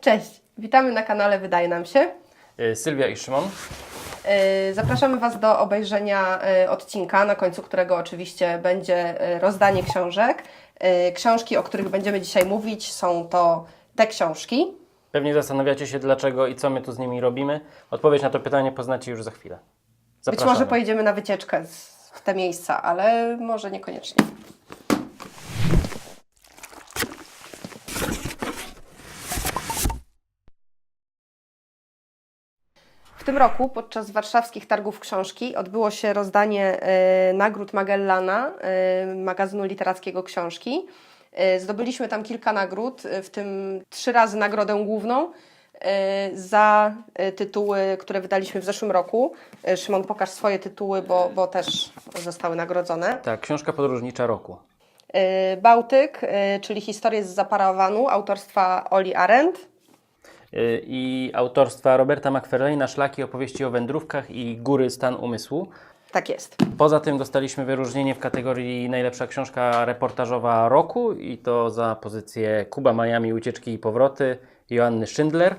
Cześć, witamy na kanale Wydaje nam się. Y, Sylwia i Szymon. Yy, Zapraszamy Was do obejrzenia yy, odcinka, na końcu którego oczywiście będzie rozdanie książek. Książki, o których będziemy dzisiaj mówić, są to te książki. Pewnie zastanawiacie się dlaczego i co my tu z nimi robimy. Odpowiedź na to pytanie poznacie już za chwilę. Być Zapraszamy. może pojedziemy na wycieczkę w te miejsca, ale może niekoniecznie. W tym roku podczas warszawskich targów książki odbyło się rozdanie e, nagród Magellana, e, magazynu literackiego książki. E, Zdobyliśmy tam kilka nagród, w tym trzy razy nagrodę główną za tytuły, które wydaliśmy w zeszłym roku. Szymon, pokaż swoje tytuły, bo, bo też zostały nagrodzone. Tak, książka podróżnicza roku. Bałtyk, czyli historie z zaparawanu autorstwa Oli Arendt. Y, I autorstwa Roberta McFarlane'a Szlaki opowieści o wędrówkach i Góry stan umysłu. Tak jest. Poza tym dostaliśmy wyróżnienie w kategorii najlepsza książka reportażowa roku i to za pozycję Kuba Miami Ucieczki i powroty Joanny Schindler.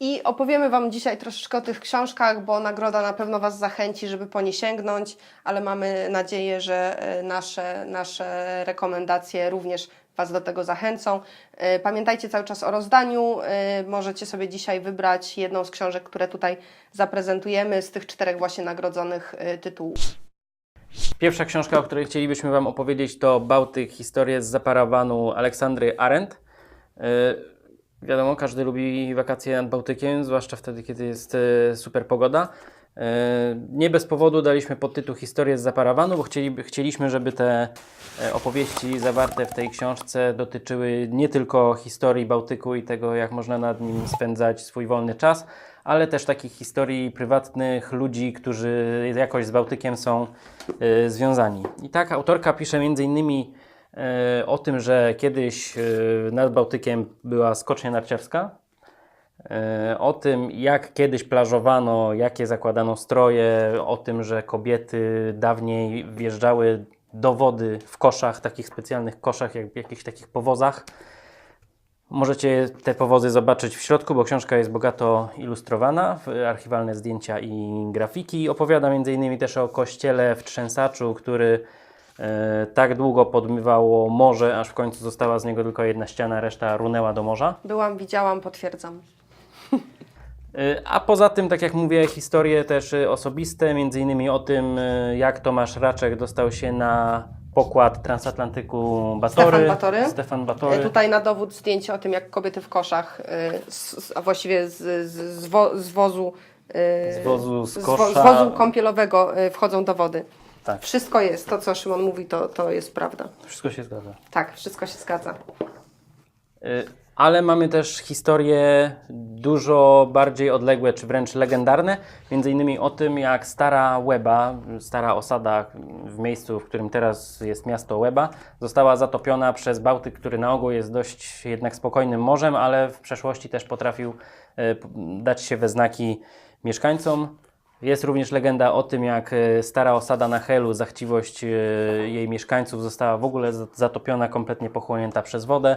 I opowiemy Wam dzisiaj troszeczkę o tych książkach, bo nagroda na pewno Was zachęci, żeby po nie sięgnąć, ale mamy nadzieję, że e, nasze, nasze rekomendacje również Was do tego zachęcą. E, Pamiętajcie cały czas o rozdaniu. E, Możecie sobie dzisiaj wybrać jedną z książek, które tutaj zaprezentujemy z tych czterech właśnie nagrodzonych e, tytułów. Pierwsza książka, o której chcielibyśmy Wam opowiedzieć, to Bałtyk, historie z zaparawanu Aleksandry Arendt. Wiadomo, każdy lubi wakacje nad Bałtykiem, zwłaszcza wtedy, kiedy jest super pogoda. Yy, nie bez powodu daliśmy podtytuł Historie z zaparawanu, bo chcieli, chcieliśmy, żeby te e, opowieści zawarte w tej książce dotyczyły nie tylko historii Bałtyku i tego, jak można nad nim spędzać swój wolny czas, ale też takich historii prywatnych ludzi, którzy jakoś z Bałtykiem są e, związani. I tak autorka pisze e, o tym, że kiedyś e, nad Bałtykiem była skocznia narciarska, e, o tym, jak kiedyś plażowano, jakie zakładano stroje, o tym, że kobiety dawniej wjeżdżały do wody w koszach, takich specjalnych koszach, jak w jakichś takich powozach. Możecie te powozy zobaczyć w środku, bo książka jest bogato ilustrowana, archiwalne zdjęcia i grafiki. Opowiada m.in. też o kościele w Trzęsaczu, który e, tak długo podmywało morze, aż w końcu została z niego tylko jedna ściana, reszta runęła do morza. Byłam, widziałam, potwierdzam. A poza tym, tak jak mówię, historie też osobiste, między innymi o tym, y, jak Tomasz Raczek dostał się na pokład transatlantyku Batory. Stefan Batory. Stefan Batory. E, Tutaj na dowód zdjęcie o tym, jak kobiety w koszach, e, z, a właściwie z, z, z, wo, z wozu. e, Z wozu, z wo, z kosza. wozu kąpielowego e, wchodzą do wody. Tak. Wszystko jest, to co Szymon mówi, to, to jest prawda. Wszystko się zgadza. Tak, wszystko się zgadza. Y, Ale mamy też historie dużo bardziej odległe, czy wręcz legendarne. Między innymi o tym, jak stara Łeba, stara osada w miejscu, w którym teraz jest miasto Łeba, została zatopiona przez Bałtyk, który na ogół jest dość jednak spokojnym morzem, ale w przeszłości też potrafił p- dać się we znaki mieszkańcom. Jest również legenda o tym, jak y, stara osada na Helu, za chciwość y, jej mieszkańców została w ogóle za- zatopiona, kompletnie pochłonięta przez wodę.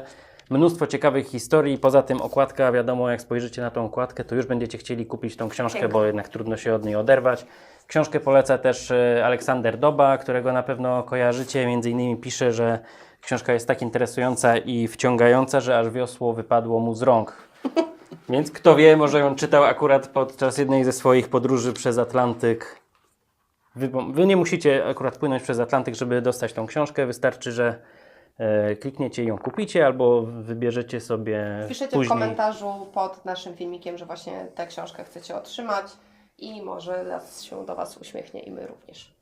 Mnóstwo ciekawych historii, poza tym okładka, wiadomo, jak spojrzycie na tą okładkę, to już będziecie chcieli kupić tą książkę, Piękna. bo jednak trudno się od niej oderwać. Książkę poleca też y, Aleksander Doba, którego na pewno kojarzycie. Między innymi pisze, że książka jest tak interesująca i wciągająca, że aż wiosło wypadło mu z rąk. Więc kto wie, może ją czytał akurat podczas jednej ze swoich podróży przez Atlantyk. Wy, wy nie musicie akurat płynąć przez Atlantyk, żeby dostać tą książkę. Wystarczy, że e, klikniecie i ją kupicie, albo wybierzecie sobie Piszecie w później. komentarzu pod naszym filmikiem, że właśnie tę książkę chcecie otrzymać i może nas się do Was uśmiechnie i my również.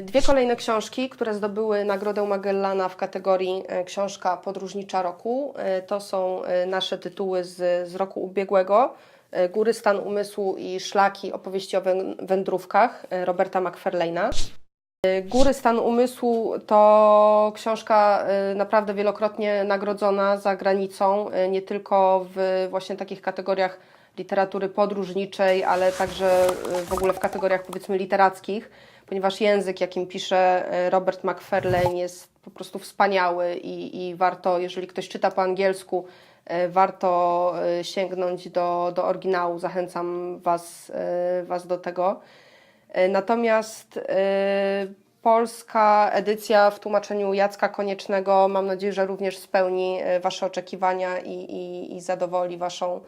Dwie kolejne książki, które zdobyły Nagrodę Magellana w kategorii e, Książka Podróżnicza Roku, e, to są e, nasze tytuły z, z roku ubiegłego. e, Góry stan umysłu i szlaki opowieści o wę- wędrówkach e, Roberta McFarlane'a. Góry stan umysłu to książka e, naprawdę wielokrotnie nagrodzona za granicą, e, nie tylko w właśnie takich kategoriach literatury podróżniczej, ale także e, w ogóle w kategoriach powiedzmy literackich, ponieważ język, jakim pisze Robert McFarlane jest po prostu wspaniały i, i warto, jeżeli ktoś czyta po angielsku, warto sięgnąć do, do oryginału. Zachęcam was, was do tego. E, Natomiast e, polska edycja w tłumaczeniu Jacka Koniecznego mam nadzieję, że również spełni e, Wasze oczekiwania i, i, i zadowoli Waszą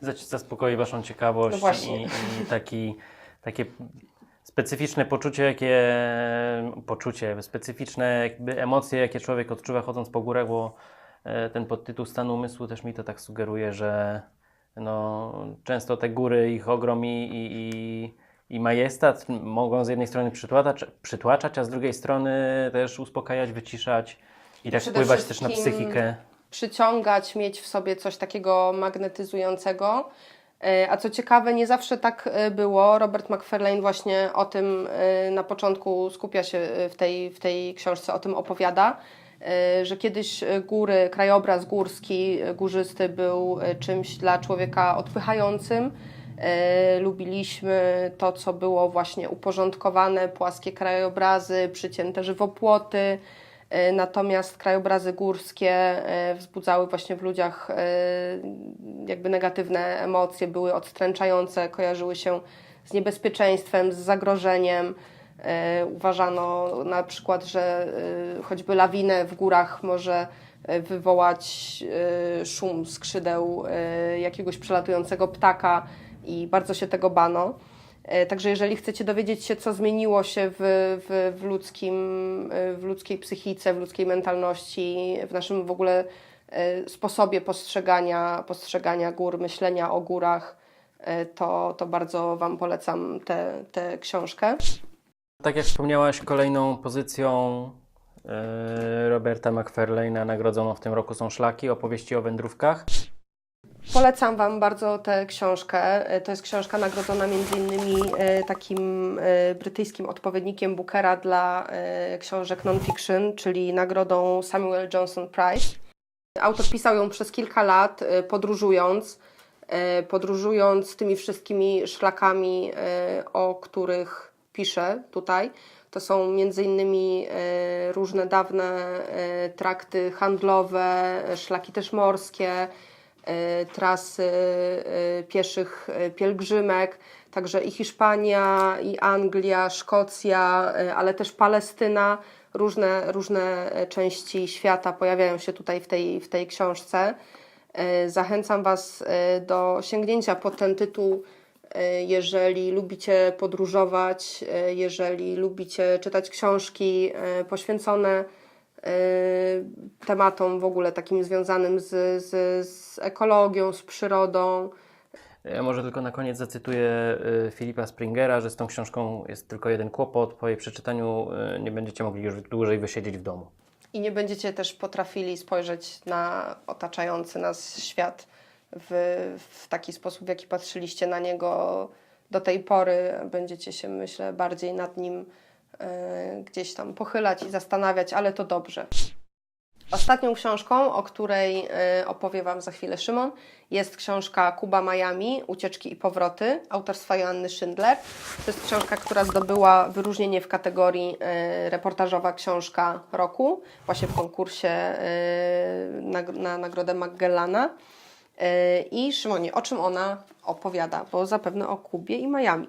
Zaspokoi Waszą ciekawość No i, i taki, takie specyficzne poczucie, jakie poczucie, specyficzne emocje, jakie człowiek odczuwa chodząc po górach, bo ten podtytuł stanu umysłu też mi to tak sugeruje, że no, często te góry, ich ogrom i, i, i, i majestat mogą z jednej strony przytłaczać, przytłaczać, a z drugiej strony też uspokajać, wyciszać i tak wpływać też na psychikę. przyciągać, mieć w sobie coś takiego magnetyzującego. E, A co ciekawe, nie zawsze tak e, było. Robert McFarlane właśnie o tym e, na początku skupia się w tej, w tej książce, o tym opowiada, że kiedyś e, góry, krajobraz górski, e, górzysty był e, czymś dla człowieka odpychającym. E, Lubiliśmy to, co było właśnie uporządkowane, płaskie krajobrazy, przycięte żywopłoty. E, Natomiast krajobrazy górskie e, wzbudzały właśnie w ludziach e, jakby negatywne emocje, były odstręczające, kojarzyły się z niebezpieczeństwem, z zagrożeniem. E, Uważano na przykład, że e, choćby lawinę w górach może e, wywołać szum skrzydeł jakiegoś przelatującego ptaka i bardzo się tego bano. Także jeżeli chcecie dowiedzieć się, co zmieniło się w, w, w, ludzkim, w ludzkiej psychice, w ludzkiej mentalności, w naszym w ogóle sposobie postrzegania, postrzegania gór, myślenia o górach, to, to bardzo Wam polecam tę książkę. Tak jak wspomniałaś, kolejną pozycją e, Roberta McFarlane'a nagrodzoną w tym roku są Szlaki, opowieści o wędrówkach. Polecam Wam bardzo tę książkę. E, To jest książka nagrodzona innymi e, takim brytyjskim odpowiednikiem Bookera dla książek non-fiction, czyli nagrodą Samuel Johnson Prize. Autor pisał ją przez kilka lat, podróżując, podróżując tymi wszystkimi szlakami, o których pisze tutaj. To są między innymi e, różne dawne e, trakty handlowe, e, szlaki też morskie, trasy pieszych pielgrzymek, także i Hiszpania, i Anglia, Szkocja, ale też Palestyna, różne, różne części świata pojawiają się tutaj w tej, w tej książce. Zachęcam Was do sięgnięcia po ten tytuł, jeżeli lubicie podróżować, e, jeżeli lubicie czytać książki e, poświęcone e, tematom w ogóle takim związanym z, z, z ekologią, z przyrodą. Ja może tylko na koniec zacytuję Filipa Springera, że z tą książką jest tylko jeden kłopot. Po jej przeczytaniu nie będziecie mogli już dłużej wysiedzieć w domu. I nie będziecie też potrafili spojrzeć na otaczający nas świat w, w taki sposób, w jaki patrzyliście na niego do tej pory. Będziecie się, myślę, bardziej nad nim e, gdzieś tam pochylać i zastanawiać, ale to dobrze. Ostatnią książką, o której e, opowie Wam za chwilę Szymon, jest książka Kuba Miami, Ucieczki i powroty, autorstwa Joanny Schindler. To jest książka, która zdobyła wyróżnienie w kategorii e, reportażowa książka roku, właśnie w konkursie e, na, na Nagrodę Magellana. E, I Szymonie, o czym ona opowiada? Bo zapewne o Kubie i Miami.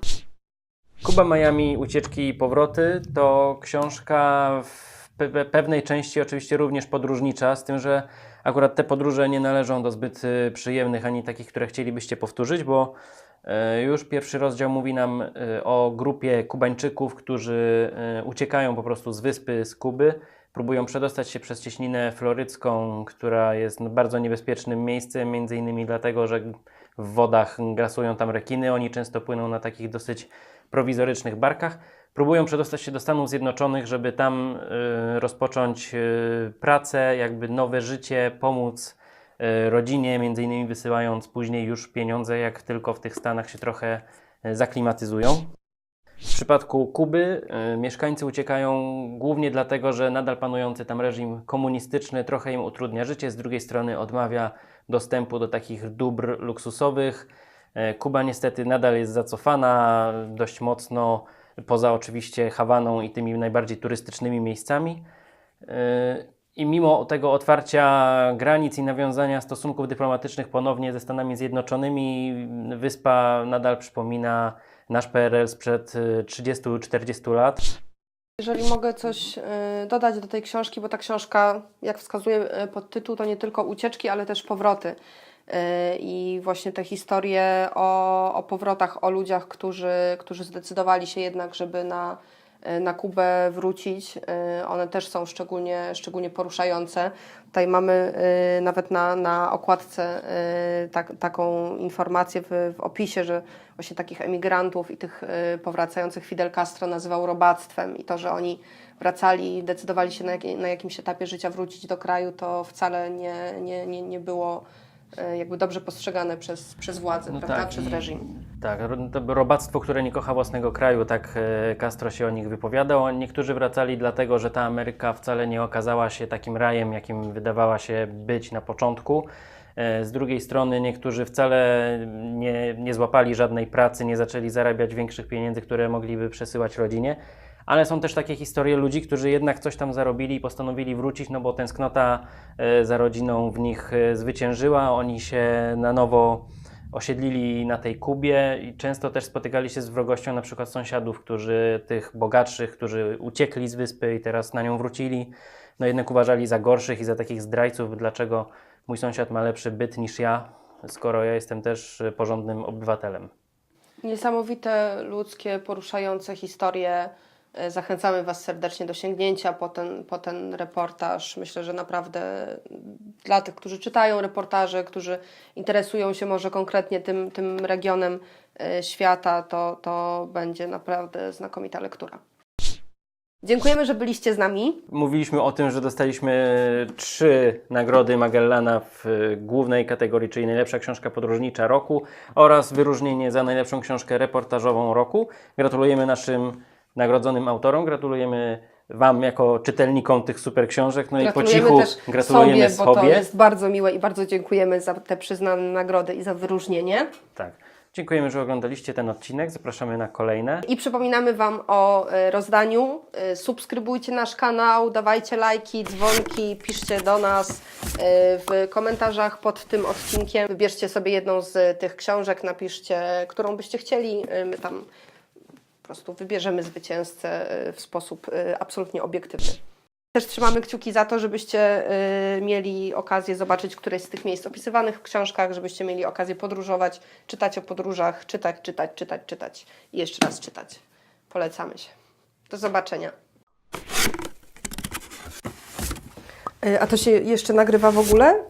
Kuba Miami, Ucieczki i powroty to książka w pe- pewnej części oczywiście również podróżnicza, z tym, że akurat te podróże nie należą do zbyt y, przyjemnych ani takich, które chcielibyście powtórzyć, bo e, już pierwszy rozdział mówi nam e, o grupie Kubańczyków, którzy uciekają po prostu z wyspy, z Kuby, próbują przedostać się przez cieśninę florycką, która jest no, bardzo niebezpiecznym miejscem, między innymi dlatego, że w wodach grasują tam rekiny, oni często płyną na takich dosyć prowizorycznych barkach. Próbują przedostać się do Stanów Zjednoczonych, żeby tam y, rozpocząć y, pracę, jakby nowe życie, pomóc y, rodzinie, między innymi wysyłając później już pieniądze, jak tylko w tych Stanach się trochę zaklimatyzują. W przypadku Kuby y, mieszkańcy uciekają głównie dlatego, że nadal panujący tam reżim komunistyczny trochę im utrudnia życie, z drugiej strony odmawia dostępu do takich dóbr luksusowych. E, Kuba niestety nadal jest zacofana dość mocno, poza oczywiście Hawaną i tymi najbardziej turystycznymi miejscami. E, I mimo tego otwarcia granic i nawiązania stosunków dyplomatycznych ponownie ze Stanami Zjednoczonymi, wyspa nadal przypomina nasz PRL sprzed y, 30-40 lat. Jeżeli mogę coś y, dodać do tej książki, bo ta książka, jak wskazuje y, podtytuł, to nie tylko ucieczki, ale też powroty. Y, I właśnie te historie o, o powrotach, o ludziach, którzy, którzy zdecydowali się jednak, żeby na, y, na Kubę wrócić, y, one też są szczególnie, szczególnie poruszające. Tutaj mamy y, nawet na, na okładce y, tak, taką informację w, w opisie, że właśnie takich emigrantów i tych powracających Fidel Castro nazywał robactwem i to, że oni wracali i decydowali się na, jak, na jakimś etapie życia wrócić do kraju, to wcale nie, nie, nie, nie było jakby dobrze postrzegane przez, przez władzę, No prawda? tak, przez reżim. Tak, robactwo, które nie kocha własnego kraju, tak e, Castro się o nich wypowiadał. Niektórzy wracali dlatego, że ta Ameryka wcale nie okazała się takim rajem, jakim wydawała się być na początku. E, Z drugiej strony niektórzy wcale nie, nie złapali żadnej pracy, nie zaczęli zarabiać większych pieniędzy, które mogliby przesyłać rodzinie. Ale są też takie historie ludzi, którzy jednak coś tam zarobili i postanowili wrócić, no bo tęsknota e, za rodziną w nich e, zwyciężyła. Oni się na nowo osiedlili na tej Kubie i często też spotykali się z wrogością na przykład sąsiadów, którzy tych bogatszych, którzy uciekli z wyspy i teraz na nią wrócili, no jednak uważali za gorszych i za takich zdrajców, dlaczego mój sąsiad ma lepszy byt niż ja, skoro ja jestem też e, porządnym obywatelem. Niesamowite, ludzkie, poruszające historie. E, Zachęcamy Was serdecznie do sięgnięcia po ten, po ten reportaż. Myślę, że naprawdę dla tych, którzy czytają reportaże, którzy interesują się może konkretnie tym, tym regionem e, świata, to, to będzie naprawdę znakomita lektura. Dziękujemy, że byliście z nami. Mówiliśmy o tym, że dostaliśmy trzy nagrody Magellana w e, głównej kategorii, czyli najlepsza książka podróżnicza roku oraz wyróżnienie za najlepszą książkę reportażową roku. Gratulujemy naszym nagrodzonym autorom, gratulujemy Wam jako czytelnikom tych super książek, no i po cichu też gratulujemy sobie, bo to sobie. jest bardzo miłe i bardzo dziękujemy za te przyznane nagrody i za wyróżnienie. Tak. Dziękujemy, że oglądaliście ten odcinek. Zapraszamy na kolejne. I przypominamy Wam o e, rozdaniu. E, Subskrybujcie nasz kanał, dawajcie lajki, dzwonki, piszcie do nas e, w komentarzach pod tym odcinkiem. Wybierzcie sobie jedną z tych książek, napiszcie, którą byście chcieli. My tam prostu wybierzemy zwycięzcę e, w sposób e, absolutnie obiektywny. Też trzymamy kciuki za to, żebyście y, mieli okazję zobaczyć któreś z tych miejsc opisywanych w książkach, żebyście mieli okazję podróżować, czytać o podróżach, czytać, czytać, czytać, czytać i jeszcze raz czytać. Polecamy się. Do zobaczenia. Y, A to się jeszcze nagrywa w ogóle?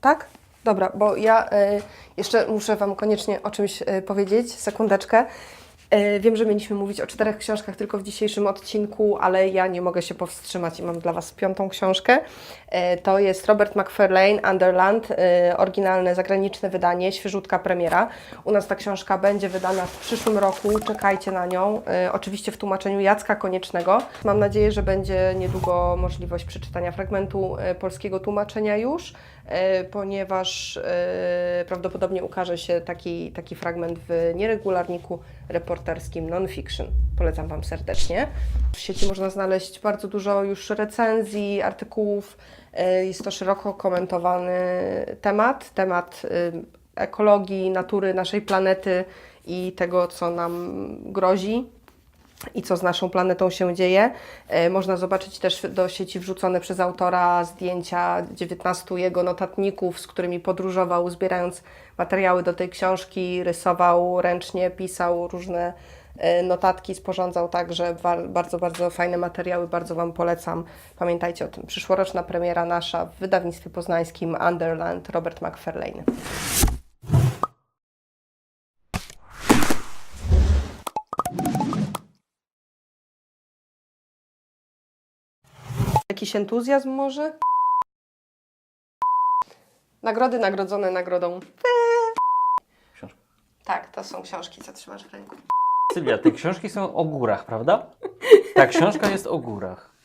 Tak? Dobra, bo ja y, jeszcze muszę Wam koniecznie o czymś y, powiedzieć. Sekundeczkę. Y, wiem, że mieliśmy mówić o czterech książkach tylko w dzisiejszym odcinku, ale ja nie mogę się powstrzymać i mam dla Was piątą książkę. Y, to jest Robert McFarlane, Underland, y, oryginalne zagraniczne wydanie, świeżutka premiera. U nas ta książka będzie wydana w przyszłym roku, czekajcie na nią. Oczywiście w tłumaczeniu Jacka Koniecznego. Mam nadzieję, że będzie niedługo możliwość przeczytania fragmentu polskiego tłumaczenia już, ponieważ y, prawdopodobnie ukaże się taki, taki fragment w nieregularniku reporterskim non-fiction. Polecam Wam serdecznie. W sieci można znaleźć bardzo dużo już recenzji, artykułów. Y, Jest to szeroko komentowany temat, temat ekologii, natury naszej planety i tego, co nam grozi i co z naszą planetą się dzieje. E, Można zobaczyć też do sieci wrzucone przez autora zdjęcia 19 jego notatników, z którymi podróżował, zbierając materiały do tej książki, rysował ręcznie, pisał różne e, notatki, sporządzał także bardzo, bardzo fajne materiały, bardzo Wam polecam. Pamiętajcie o tym. Przyszłoroczna premiera nasza w wydawnictwie poznańskim Underland, Robert McFarlane. Jakiś entuzjazm może? Nagrody nagrodzone nagrodą. Książka. Tak, to są książki, co trzymasz w ręku. Sylwia, te książki są o górach, prawda? Ta książka jest o górach.